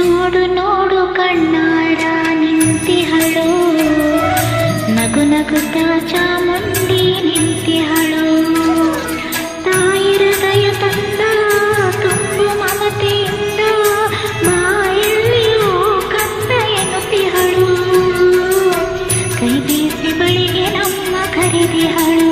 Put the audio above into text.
ನೋಡು ನೋಡು ಕಣ್ಣಾರ ನಿಂತಿಹಳು ನಗು ನಗುತ್ತ ಚಾಮುಂಡಿ ನಿಂತಿಹಳು ತಾಯಿ ಹೃದಯ ತಂದ, ತುಂಬ ಮಮತೆಯಿಂದ ಮಾಯಲ್ಲಿಯೂ ಕಂದ ಎನ್ನುತ್ತಿಹಳು ಕೈ ಬೀಸಿ ಬಳಿಗೆ ನಮ್ಮ ಕರೆದಿಹಳು